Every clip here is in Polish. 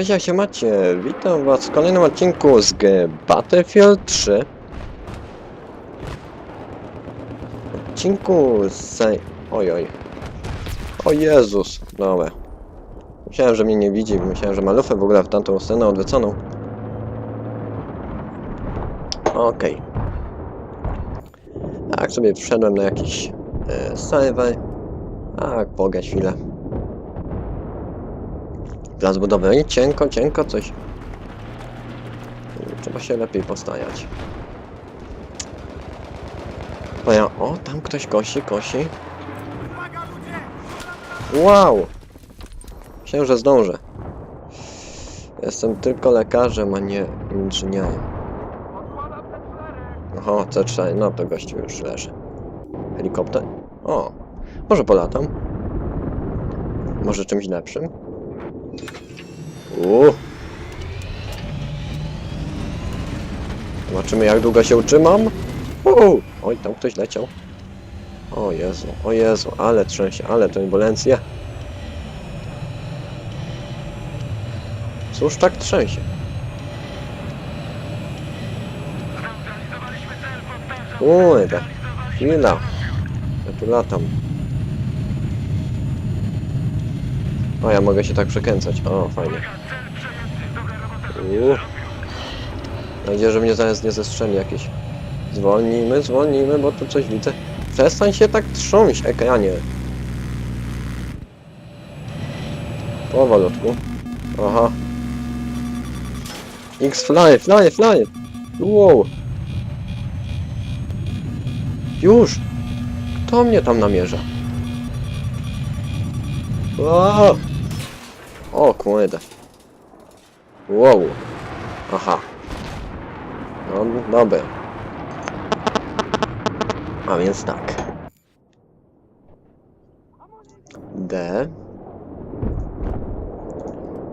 Cześć, jak się macie? Witam was w kolejnym odcinku z Battlefield 3. Odcinku z... Oj, oj. O Jezus, dobra. Myślałem, że mnie nie widzi, myślałem, że ma lufę w ogóle w tamtą stronę odwróconą. Okej. Tak sobie wszedłem na jakiś e, serwer. Tak, pogać chwilę. Plac budowy. I cienko, cienko coś. Trzeba się lepiej postajać. Bo ja... O, tam ktoś kosi, kosi. Wow! Myślałem, że zdążę. Jestem tylko lekarzem, a nie inżynierem. Oho, C4, no to gościu już leży. Helikopter? O, może polatam? Może czymś lepszym? Uuu. Zobaczymy jak długo się utrzymam. Uuu. Oj, tam ktoś leciał. O Jezu, o Jezu, ale trzęsie, ale turbulencje. Cóż tak trzęsie? Kurde, chwila. Ja tu latam. O, ja mogę się tak przekręcać. O, fajnie. Mam nadzieję, że mnie zaraz nie zestrzeli jakieś. Zwolnijmy, zwolnijmy, bo tu coś widzę. Przestań się tak trząść, ekranie. Powolutku. Aha. X fly, fly, fly. Wow. Już. Kto mnie tam namierza? O, o kurde. Wow. Aha. No, dobra. A więc tak. D.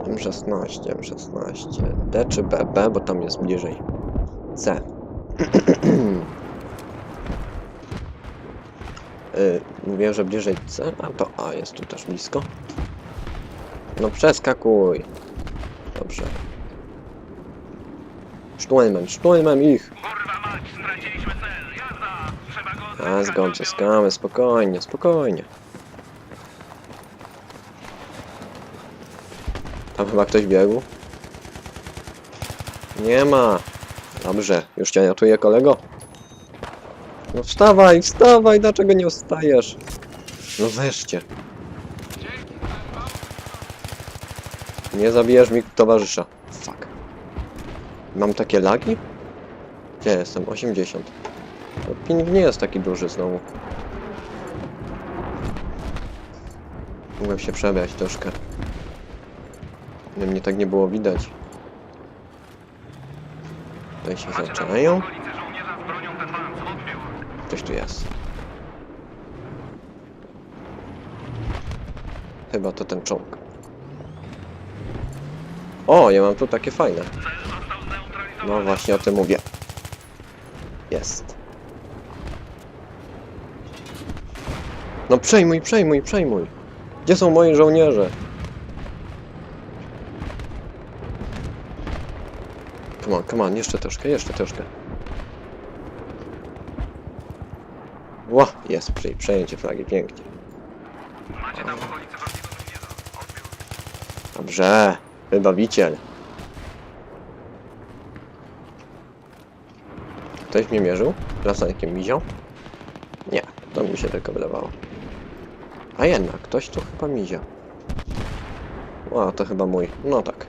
M16, M16. D czy B? B, bo tam jest bliżej. C. y, mówię, że bliżej C, a to A jest tu też blisko. No przeskakuj. Dobrze. Szturmem, szturmem ich! Kurwa mać, straciliśmy cel. Jazda! Trzeba go A zgońcie skamy, spokojnie, spokojnie. Tam chyba ktoś biegł. Nie ma. Dobrze, już cię ratuję kolego. No wstawaj, wstawaj, dlaczego nie wstajesz? No wreszcie. Nie zabijesz mi towarzysza. Fuck. Mam takie lagi? Gdzie jestem? 80. No, Ping nie jest taki duży znowu. Mogłem się przebrać troszkę. Mnie tak nie było widać. Tutaj się zaczynają. Ktoś tu jest. Chyba to ten czołg. O, ja mam tu takie fajne. No właśnie o tym mówię. Jest. No przejmuj, przejmuj, przejmuj. Gdzie są moi żołnierze? Come on, come on, jeszcze troszkę, jeszcze troszkę. Ła, jest, przej przejęcie flagi, pięknie. Dobrze, wybawiciel. Ktoś mnie mierzył? Lasankiem mizią? Nie, to mi się tylko wydawało. A jednak, ktoś tu chyba mizia. O, to chyba mój. No tak.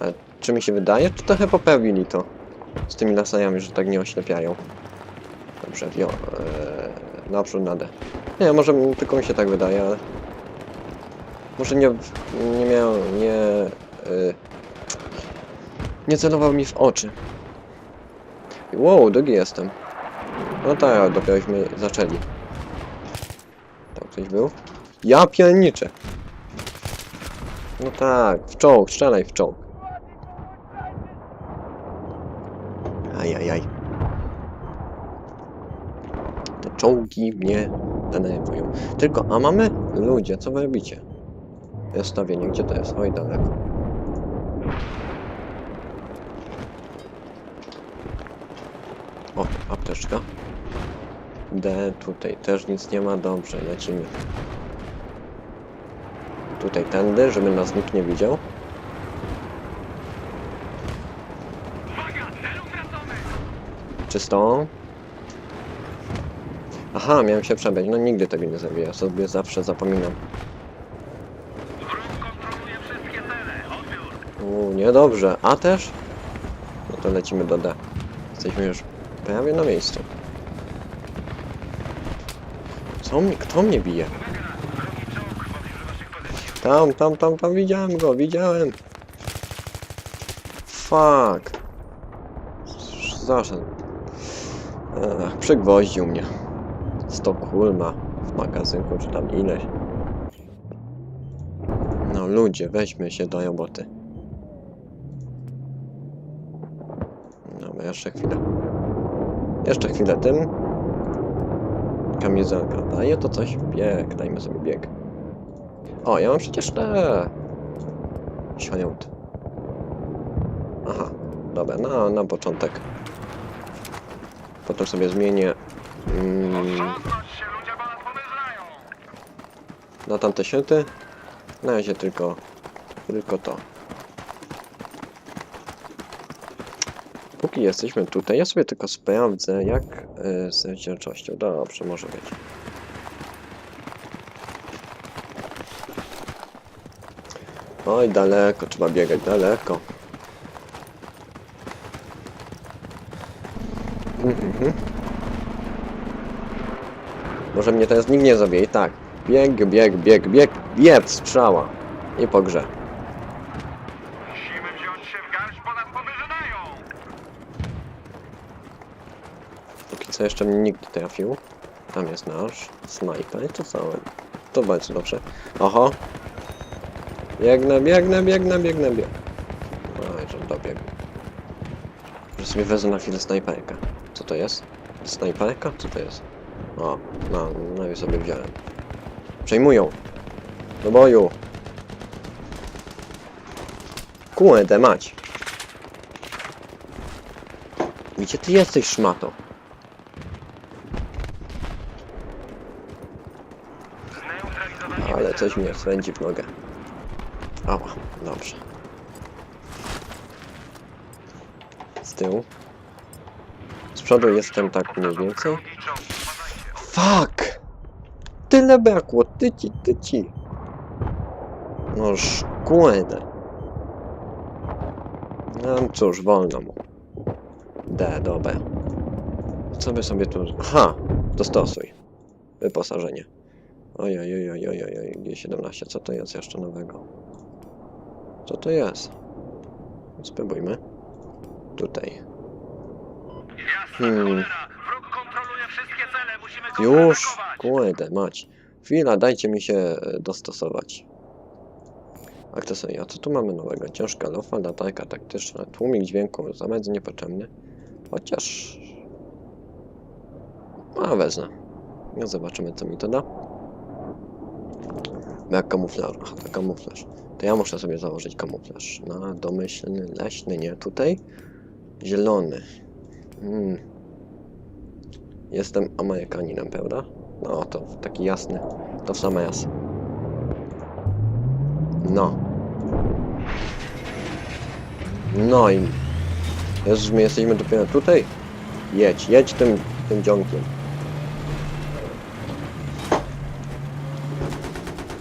Ale czy mi się wydaje, czy trochę poprawili to? Z tymi lasajami, że tak nie oślepiają. Dobrze, wio... Ee, naprzód nadę. Nie, może tylko mi się tak wydaje, ale... Może nie, nie miał, nie... y, nie celował mi w oczy. Wow, drugi jestem. No tak, dopierośmy zaczęli. Tam ktoś był? Ja pielniczę. No tak, w czołg, strzelaj w czołg. Ajajaj. Te czołgi mnie denerwują. Tylko, a mamy ludzie, co wy robicie? Stawienie, gdzie to jest? Oj, daleko. O, apteczka. D, tutaj też nic nie ma, dobrze, lecimy. Tutaj tędy, żeby nas nikt nie widział. Czysto. Aha, miałem się przebić. No nigdy tego nie zrobię. Ja sobie zawsze zapominam. Odbiór. Uuu, niedobrze. A też? No to lecimy do D. Jesteśmy już prawie na miejscu. Co mnie, kto mnie bije? Tam, tam, tam, tam, widziałem go, widziałem. Fuck. Zaszedł. Ech, przygwoździł mnie. 100 kul ma w magazynku, czy tam ileś. No ludzie, weźmy się do roboty. Dobra, jeszcze chwilę. Jeszcze chwilę tym. Kamizelka daje to coś? Bieg, dajmy sobie bieg. O, ja mam przecież te... Świąt. Aha, dobra, na, na początek. Potem sobie zmienię mm, na tamte święty. Na razie tylko, tylko to. Póki jesteśmy tutaj, ja sobie tylko sprawdzę, jak y, z rozdzielczością. Dobrze, może być. Oj, daleko, trzeba biegać daleko. Mhm. Może mnie teraz nikt nie zabije. I tak. Bieg, bieg, bieg, bieg, bieg, strzała. I po grze. Musimy wziąć się w garść, bo nas podejrzają. Póki co jeszcze mnie nie trafił. Tam jest nasz snajper. I to całe. To bardzo dobrze. Oho. Biegnę, biegnę, biegnę, biegnę, biegnę. Oj, że dobiegł. Że sobie wezmę na chwilę snajperkę. Co to jest? Snajperka? Co to jest? O, no, no i sobie wziąłem. Przejmują. Do boju. Kurde, mać. Gdzie ty jesteś, szmato? Zneutralizowani Ale coś mnie swędzi w nogę. Ała, dobrze. Z tyłu. Z przodu jestem tak mniej więcej. Fuck! Tyle brakło, tyci, tyci. No szkłedę. No cóż, wolno mu. D, dobra. Co by sobie tu... Aha! Dostosuj. Wyposażenie. Oj, oj, oj, oj, oj, oj, oj, G17, co to jest jeszcze nowego? Co to jest? Spróbujmy. Tutaj. Hmm. Już! Kurde, mać. Chwila, dajcie mi się e, dostosować. Akcesoria, co tu mamy nowego? Ciężka lufa, latarka taktyczna, tłumik dźwięku, za niepotrzebny. Chociaż... A, wezmę. No zobaczymy, co mi to da. Jak kamuflaż. Aha, to kamuflaż. To ja muszę sobie założyć kamuflaż. Na domyślny, leśny, nie tutaj. Zielony. Hmm. Jestem Amerykaninem, prawda? No, to taki jasny. To w same jas. No. No i... Jezus, my jesteśmy dopiero tutaj? Jedź, jedź tym, tym dzionkiem.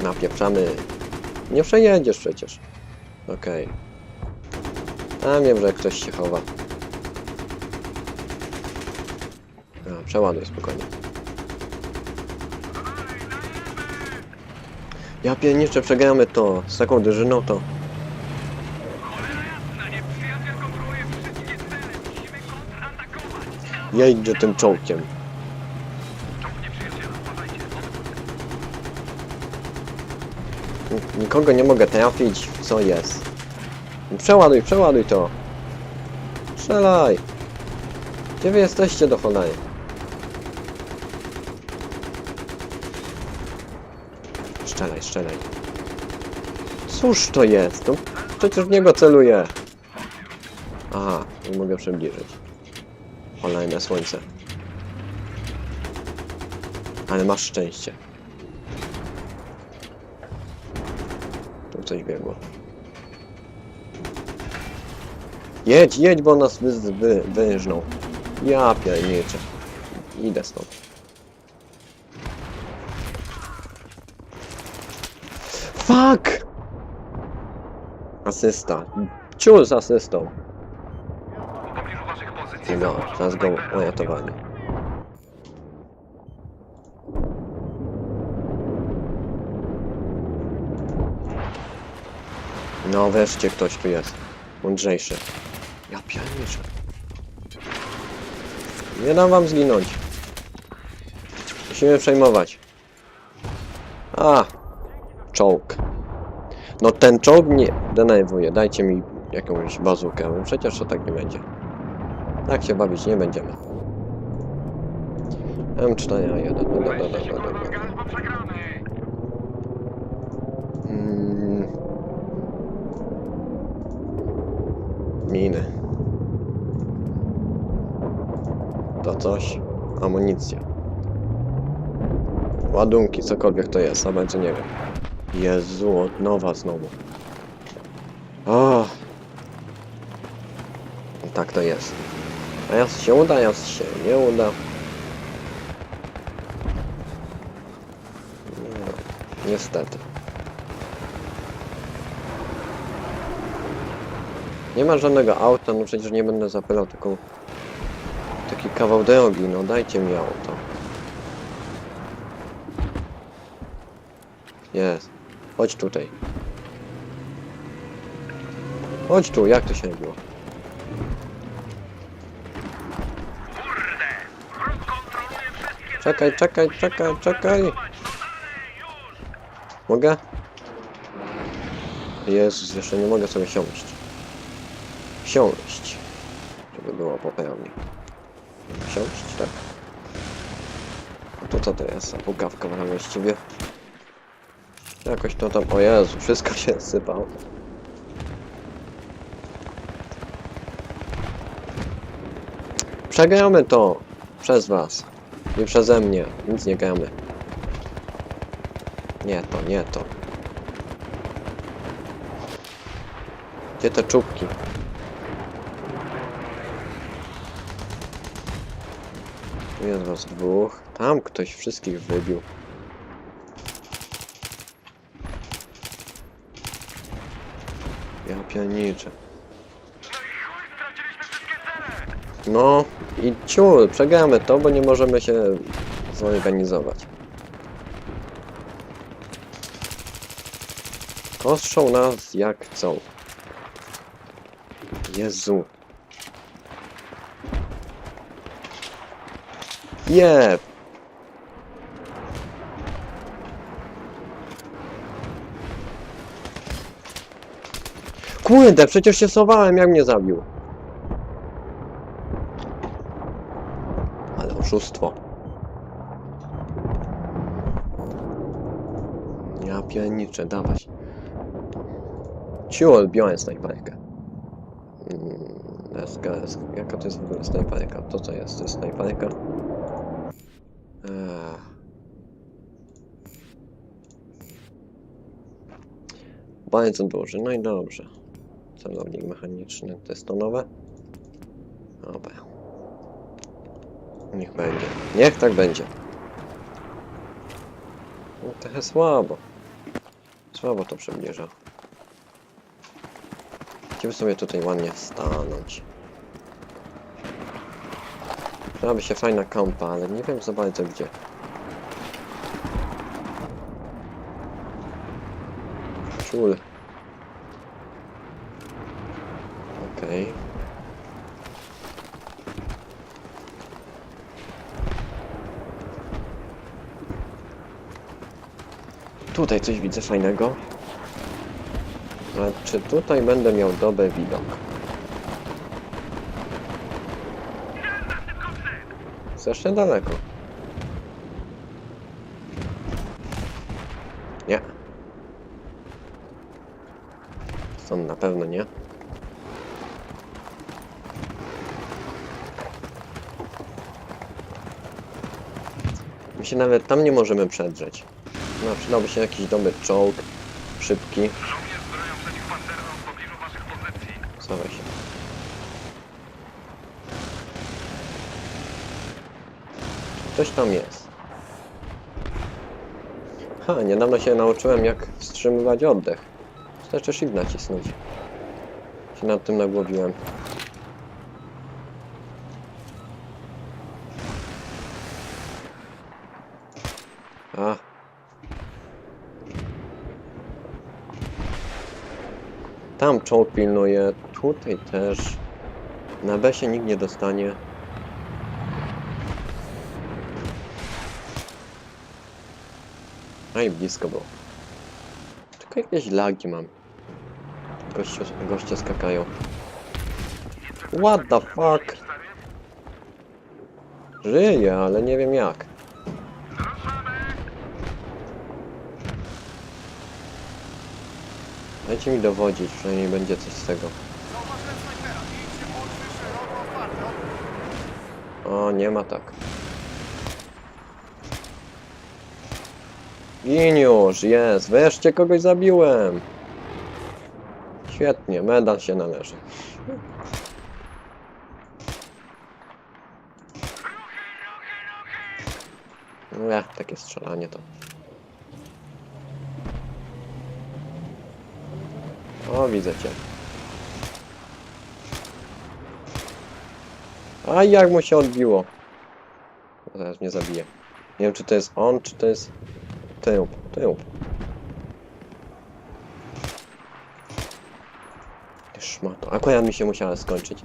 Napieprzamy. Nie przejedziesz przecież. Okej. A wiem, że ktoś się chowa. A, przeładuj spokojnie. Ja pierniczę, przegramy to. Z taką drużyną to... Cholera jasna. Nieprzyjaciel kontroluje wszystkie cele. Musimy kontratakować. Ja idę tym czołkiem. Czołg nieprzyjaciela. Uważajcie. N- Nikogo nie mogę trafić. Co jest? Przeładuj, przeładuj to. Strzelaj. Gdzie wy jesteście do cholery? Strzelaj, strzelaj. Cóż to jest? No, przecież w niego celuję. Aha, nie mogę przybliżyć. Kolejne słońce. Ale masz szczęście. Coś biegło. Jedź, jedź, bo nas wy, wy, wyżną. Ja pierniczę. Idę stąd. Fuck! Asysta. Ciul z asystą. No, teraz go. No wreszcie ktoś tu jest. Mądrzejszy. Ja pierniczę. Nie dam wam zginąć. Musimy przejmować. A! Czołg. No ten czołg mnie denerwuje. Dajcie mi jakąś bazukę, przecież to tak nie będzie. Tak się bawić nie będziemy. M4A1. Dobra, dobra, dobra, kurwa dobra. gaz, bo przegramy. Mm. Miny. To coś. Amunicja. Ładunki, cokolwiek to jest, a będzie nie wiem. Jezu, od nowa znowu. O. Tak to jest. A jas się uda, jas się nie uda. Nie, niestety. Nie ma żadnego auta, no przecież nie będę zapylał tylko taki kawał drogi, no dajcie mi auto. Jest. Chodź tutaj. Chodź tu, jak to się robiło? Czekaj, czekaj, czekaj, czekaj. Mogę? Jezus, jeszcze nie mogę sobie siąść. Siąść. Żeby było poprawnie. Siąść, tak. A to co to jest? za Pukawka właściwie. Jakoś to tam... O Jezu, wszystko się sypało. Przegramy to! Przez was. Nie przeze mnie. Nic nie gramy. Nie to, nie to. Gdzie te czubki? Jest was dwóch. Tam ktoś wszystkich wybił. Ja pianiczę. No i ciul, przegramy to, bo nie możemy się zorganizować. Kostrzą nas jak chcą. Jezu. Jeb! Kurde, przecież się sowałem, jak mnie zabił. Ale oszustwo. Ja pierniczę, dawać. Ciul, biorę snajperkę. Mm, SKS. Jaka to jest w ogóle snajperka? To co jest? To jest snajperka? Bardzo duży, no i dobrze. Celownik mechaniczny, to jest to nowe? Dobra. Niech będzie. Niech tak będzie. No, trochę słabo. Słabo to przybliża. Chciałbym sobie tutaj ładnie stanąć. Przydałaby się fajna kampa, ale nie wiem za bardzo gdzie. Ciul. Okej. Tutaj coś widzę fajnego. A czy tutaj będę miał dobry widok? Strasznie daleko. Nie. Stąd na pewno nie. My się nawet tam nie możemy przedrzeć. No, przydałby się jakiś dobry czołg, szybki. Zobacz się. Ktoś tam jest. Ha, niedawno się nauczyłem jak wstrzymywać oddech. Wystarczy shift nacisnąć. Się nad tym nagłowiłem. A. Tam czołg pilnuje, tutaj też. Na B się nikt nie dostanie. A i blisko było. Tylko jakieś lagi mam. Goście, goście skakają. What the fuck? Żyję, ale nie wiem jak. Dajcie mi dowodzić, przynajmniej będzie coś z tego. O, nie ma tak. Gin jest, wreszcie kogoś zabiłem. Świetnie, medal się należy. No ja, takie strzelanie to. O, widzę cię. A jak mu się odbiło? Zaraz mnie zabije. Nie wiem, czy to jest on, czy to jest tył. Tył. Szmato. Akurat mi się musiała skończyć.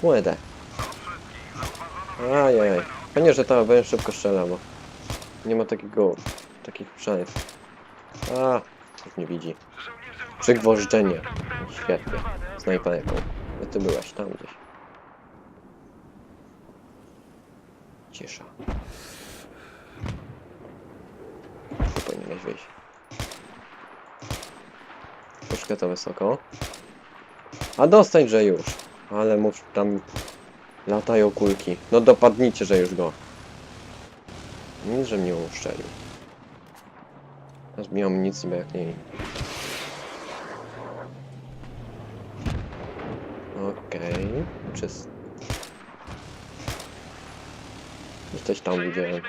Kłedę. Ajaj. Fajnie, że ta węż szybko strzela, bo nie ma takiego, takich przejść. A, nie widzi. Przygwożdżenie. Świetnie. Snajperką. Gdzie ty byłeś? Tam gdzieś. Cisza. Tu powinieneś wyjść. Troszkę to wysoko. A dostań, że już. Ale mów tam latają kulki. No dopadnijcie, że już go. Nic, że mnie uszczelił. Teraz mi amunicji, bo jak nie... Okej, czyst. Coś tam widziałem.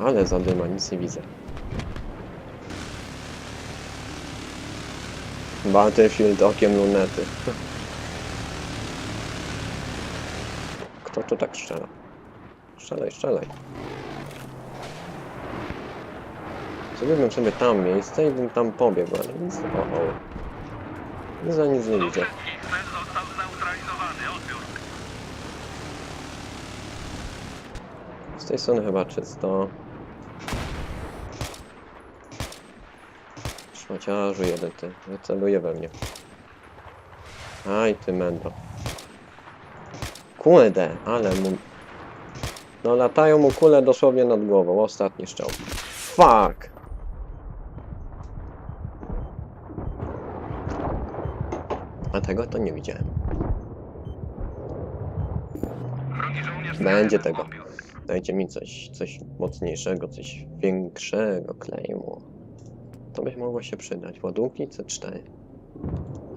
Ale zadyma, nic nie widzę. Battlefield okiem lunety. Kto tu tak strzela? Strzelaj, strzelaj. Zrobiłbym sobie tam miejsce i bym tam pobiegł, ale nic o, o. Za nic nie widzę. wszystkich cel został zneutralizowany. Odbiór. Z tej strony chyba czysto. Szmaciarzu jeden ty. Celuje we mnie. Aj ty mendo. Kurde, ale mu... No latają mu kule dosłownie nad głową. Ostatni strzał. Fuck! A tego to nie widziałem. Będzie tego. Dajcie mi coś, coś mocniejszego, coś większego klejmu. To by mogło się przydać. Ładunki C4.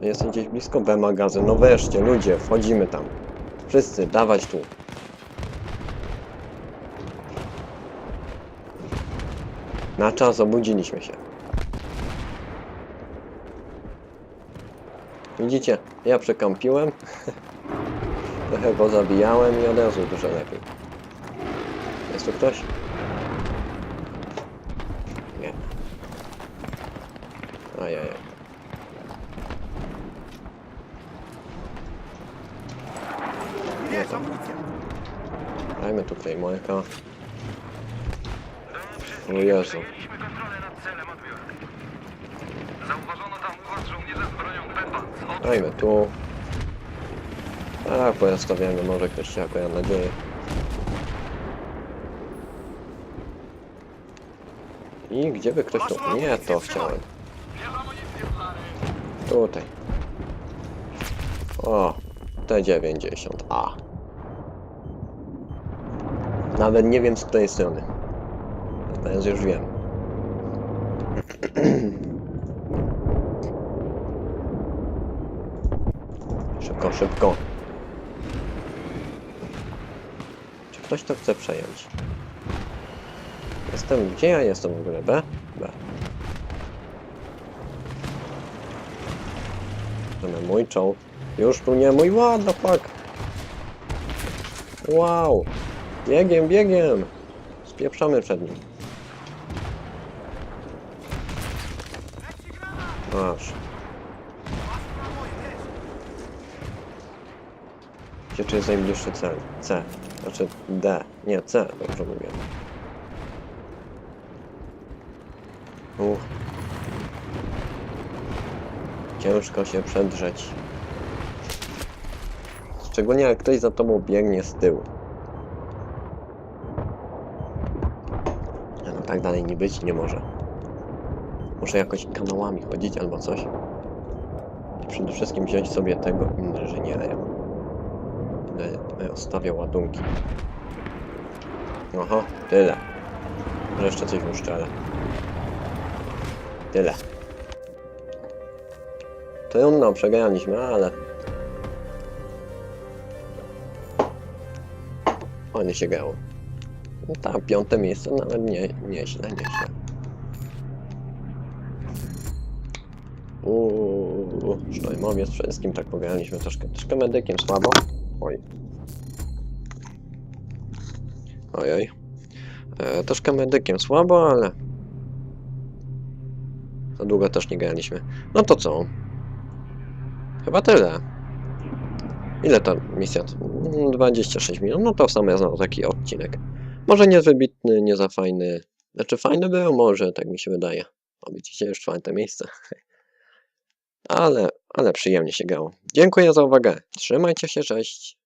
Jest gdzieś blisko B magazyn. No wreszcie, ludzie, wchodzimy tam. Wszyscy, dawać tu. Na czas obudziliśmy się. Widzicie, ja przekampiłem. Trochę go zabijałem i od razu dużo lepiej. Jest tu ktoś? Nie. Ajajaj. Dajmy tu Claymoreka. Do O Jezu. przejęliśmy kontrolę nad celem. Odbiór. Zauważono tam u was żołnierza z bronią Pepa. Odbiór. Dajmy tu. Tak, pojastawiamy, może ktoś się akurat nadzieję. I gdzie by ktoś tu... Nie, to chciałem. Tutaj. O, T90A. Nawet nie wiem z której strony. Teraz już wiem. Szybko, szybko. Czy ktoś to chce przejąć? Jestem... Gdzie ja jestem w ogóle? B? B. Na mój czołg. Już tu nie mój, what the fuck? Wow! Biegiem, biegiem! Spieprzamy przed nim. Masz. Czy jest najbliższy cel? C. Znaczy D. Nie, C, dobrze mówię. Uch. Ciężko się przedrzeć. Szczególnie jak ktoś za tobą biegnie z tyłu. No tak dalej nie być nie może. Muszę jakoś kanałami chodzić albo coś. I przede wszystkim wziąć sobie tego inżyniera. Będę stawiał ładunki. Oho, tyle. Może jeszcze coś uszczelę. Tyle. Trudno, przegraliśmy, ale... Fajnie się grało. No tak, piąte miejsce nawet nie, nieźle, nieźle. Uuu, Sztojmowiec, wszystkim tak pograliśmy troszkę, troszkę medykiem słabo. Oj. Ojej. E, troszkę medykiem słabo, ale... Za długo też nie graliśmy. No to co? Chyba tyle. Ile ta misja? Mm, 26 minut. No to w sumie znowu taki odcinek. Może nie wybitny, nie za fajny. Znaczy fajny był, może, tak mi się wydaje. O, już czwarte miejsce. Ale, ale przyjemnie się grało. Dziękuję za uwagę. Trzymajcie się, cześć.